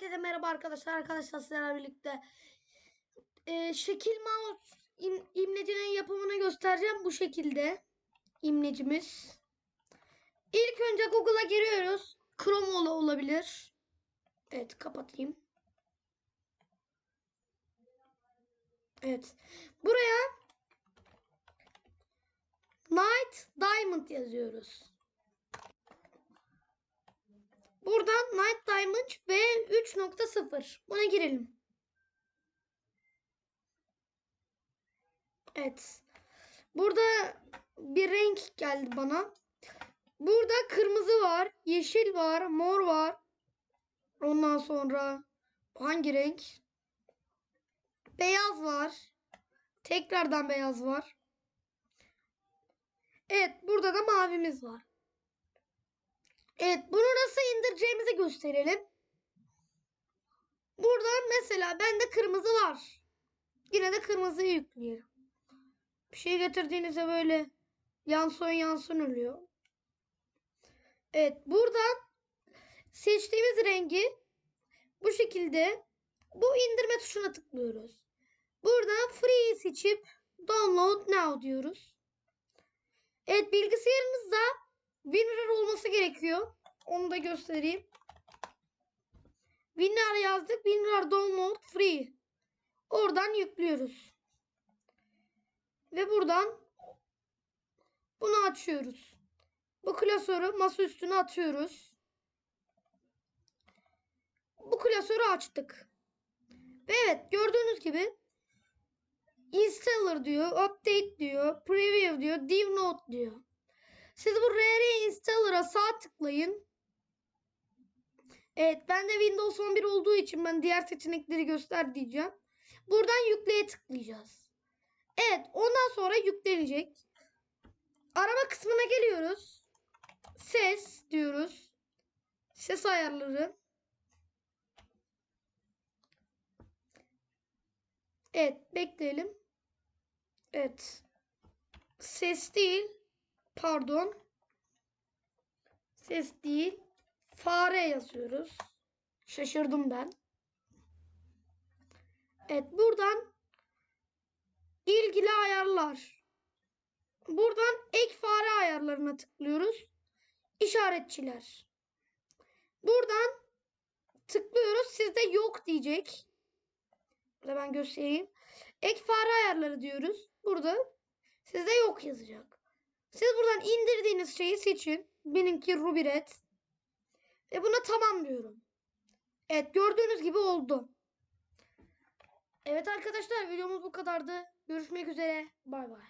Herkese merhaba arkadaşlar. Arkadaşlar sizlerle birlikte e, şekil mouse im, imlecinin yapımını göstereceğim. Bu şekilde imlecimiz. İlk önce Google'a giriyoruz. Chrome ola olabilir. Evet kapatayım. Evet. Buraya Night Diamond yazıyoruz. Buradan Night V3.0. Buna girelim. Evet. Burada bir renk geldi bana. Burada kırmızı var, yeşil var, mor var. Ondan sonra hangi renk? Beyaz var. Tekrardan beyaz var. Evet, burada da mavimiz var. Evet bunu nasıl indireceğimizi gösterelim. Burada mesela bende kırmızı var. Yine de kırmızıyı yükleyelim. Bir şey getirdiğinizde böyle yansın yansın oluyor. Evet buradan seçtiğimiz rengi bu şekilde bu indirme tuşuna tıklıyoruz. Buradan free seçip download now diyoruz. Evet bilgisayarınızda WinRAR olması gerekiyor. Onu da göstereyim. WinRAR yazdık. WinRAR download free. Oradan yüklüyoruz. Ve buradan bunu açıyoruz. Bu klasörü masa üstüne atıyoruz. Bu klasörü açtık. Ve evet gördüğünüz gibi installer diyor, update diyor, preview diyor, div note diyor. Siz bu RR installer'a sağ tıklayın. Evet ben de Windows 11 olduğu için ben diğer seçenekleri göster diyeceğim. Buradan yükleye tıklayacağız. Evet ondan sonra yüklenecek. Arama kısmına geliyoruz. Ses diyoruz. Ses ayarları. Evet bekleyelim. Evet. Ses değil. Pardon. Ses değil. Fare yazıyoruz. Şaşırdım ben. Evet buradan ilgili ayarlar. Buradan ek fare ayarlarına tıklıyoruz. İşaretçiler. Buradan tıklıyoruz. Sizde yok diyecek. Burada ben göstereyim. Ek fare ayarları diyoruz. Burada sizde yok yazacak. Siz buradan indirdiğiniz şeyi seçin. Benimki Ruby Red. Ve buna tamam diyorum. Evet gördüğünüz gibi oldu. Evet arkadaşlar videomuz bu kadardı. Görüşmek üzere. Bay bay.